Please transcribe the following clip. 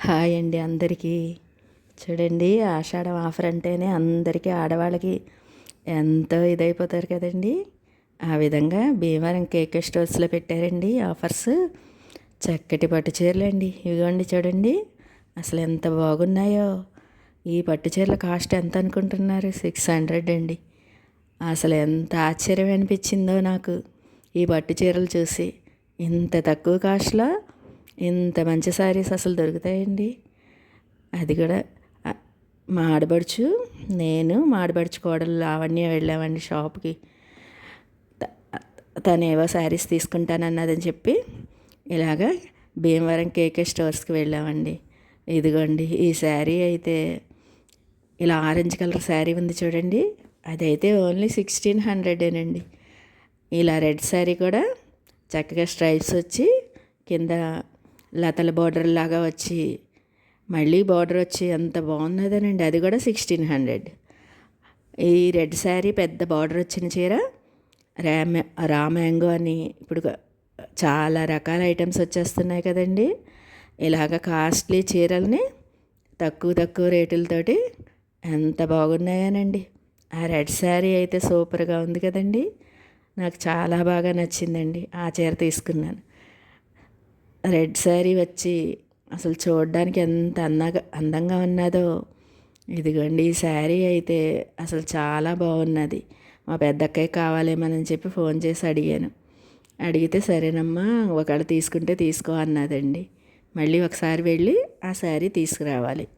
Hi అండి అందరికీ. చూడండి ఆషాఢం ఆఫర్ అంటేనే అందరికీ ఆడవాళ్ళకి ఎంతో ఇదైపోతారు కదండి. ఆ విధంగా భీమవరం కేక్ స్టోర్స్లో పెట్టారండి ఆఫర్స్. చక్కటి పట్టు చీరలు అండి. ఇదిగోండి చూడండి అసలు ఎంత బాగున్నాయో. ఈ పట్టు చీరల కాస్ట్ ఎంత అనుకుంటున్నారు? సిక్స్ హండ్రెడ్ అండి. అసలు ఎంత ఆశ్చర్యం అనిపించిందో నాకు. ఈ పట్టు చీరలు చూసి ఇంత తక్కువ కాస్ట్లో ఇంత మంచి శారీస్ అసలు దొరుకుతాయండి? అది కూడా మా ఆడబడుచు నేను మా ఆడబడుచు కోడలు లావణ్య వెళ్ళామండి షాప్కి. తను ఏవో శారీస్ తీసుకుంటానన్నదని చెప్పి ఇలాగా భీమవరం కేకే స్టోర్స్కి వెళ్ళామండి. ఇదిగోండి ఈ శారీ అయితే ఇలా ఆరెంజ్ కలర్ శారీ ఉంది చూడండి అదైతే ఓన్లీ సిక్స్టీన్ హండ్రెడేనండి. ఇలా రెడ్ శారీ కూడా చక్కగా స్ట్రైప్స్ వచ్చి కింద లతల బార్డర్ లాగా వచ్చి మళ్ళీ బార్డర్ వచ్చి ఎంత బాగున్నదనండి. అది కూడా సిక్స్టీన్ హండ్రెడ్ ఈ రెడ్ శారీ పెద్ద బార్డర్ వచ్చిన చీర రామ రా మ్యాంగో అని ఇప్పుడు చాలా రకాల ఐటమ్స్ వచ్చేస్తున్నాయి కదండి. ఇలాగ కాస్ట్లీ చీరల్ని తక్కువ తక్కువ రేటులతోటి ఎంత బాగున్నాయనండి. ఆ రెడ్ శారీ అయితే సూపర్గా ఉంది కదండి. నాకు చాలా బాగా నచ్చిందండి ఆ చీర తీసుకున్నాను. రెడ్ శారీ వచ్చి అసలు చూడడానికి ఎంత అందంగా అందంగా ఉన్నదో. ఇదిగోండి ఈ శారీ అయితే అసలు చాలా బాగున్నది. మా పెద్దక్కయ్య కావాలేమని చెప్పి ఫోన్ చేసి అడిగాను. అడిగితే సరేనమ్మా ఒకవేళ తీసుకుంటే తీసుకో అన్నదండి. మళ్ళీ ఒకసారి వెళ్ళి ఆ శారీ తీసుకురావాలి.